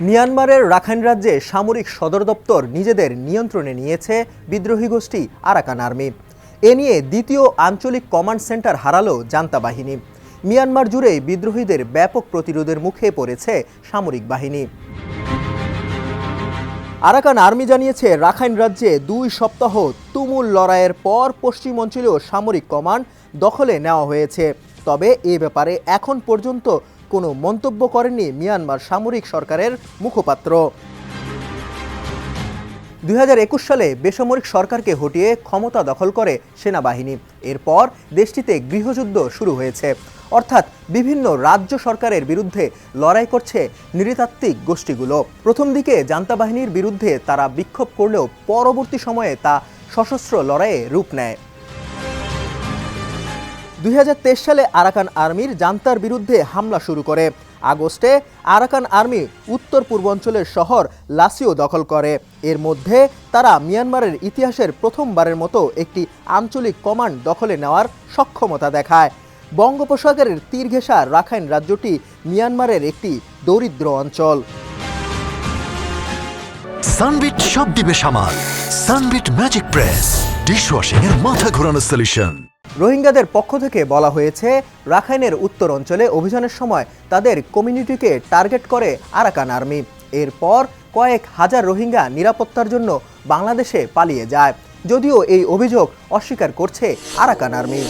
মিয়ানমারের রাখাইন রাজ্যে সামরিক সদর দপ্তর নিজেদের নিয়ন্ত্রণে নিয়েছে বিদ্রোহী গোষ্ঠী আরাকান আর্মি। এ নিয়ে দ্বিতীয় আঞ্চলিক কমান্ড সেন্টার হারালো জান্তা বাহিনী। মিয়ানমার জুড়ে বিদ্রোহীদের ব্যাপক প্রতিরোধের মুখে পড়েছে সামরিক বাহিনী। আরাকান আর্মি জানিয়েছে, রাখাইন রাজ্যে দুই সপ্তাহ তুমুল লড়াইয়ের পর পশ্চিম অঞ্চলীয় সামরিক কমান্ড দখলে নেওয়া হয়েছে। তবে এ ব্যাপারে এখন পর্যন্ত কোনো মন্তব্য করেনি মিয়ানমার সামরিক সরকারের মুখপাত্র। দুই হাজার একুশ সালে বেসামরিক সরকারকে হটিয়ে ক্ষমতা দখল করে সেনাবাহিনী। এরপর দেশটিতে গৃহযুদ্ধ শুরু হয়েছে। অর্থাৎ বিভিন্ন রাজ্য সরকারের বিরুদ্ধে লড়াই করছে নৃতাত্ত্বিক গোষ্ঠীগুলো। প্রথম দিকে জান্তা বাহিনীর বিরুদ্ধে তারা বিক্ষোভ করলেও পরবর্তী সময়ে তা সশস্ত্র লড়াইয়ে রূপ নেয়। দুই হাজার তেইশ সালে আরাকান আর্মির জান্তার বিরুদ্ধে হামলা শুরু করে। আগস্টে আরাকান আর্মি উত্তর পূর্বাঞ্চলের শহর লাসিও দখল করে। এর মধ্যে তারা মিয়ানমারের ইতিহাসের প্রথমবারের মতো একটি আঞ্চলিক কমান্ড দখলে নেওয়ার সক্ষমতা দেখায়। বঙ্গোপসাগরের তীর ঘেঁষা রাখাইন রাজ্যটি মিয়ানমারের একটি দরিদ্র অঞ্চল। সানবিট সব দিবে সামাল। সানবিট ম্যাজিক প্রেস, ডিশওয়াশিং এর মাথা ঘোরানো সলিউশন রোহিঙ্গাদের পক্ষ থেকে বলা হয়েছে, রাখাইনের উত্তর অঞ্চলে অভিযানের সময় তাদের কমিউনিটিকে টার্গেট করে আরাকান আর্মি। এরপর কয়েক হাজার রোহিঙ্গা নিরাপত্তার জন্য বাংলাদেশে পালিয়ে যায়। যদিও এই অভিযোগ অস্বীকার করছে আরাকান আর্মি।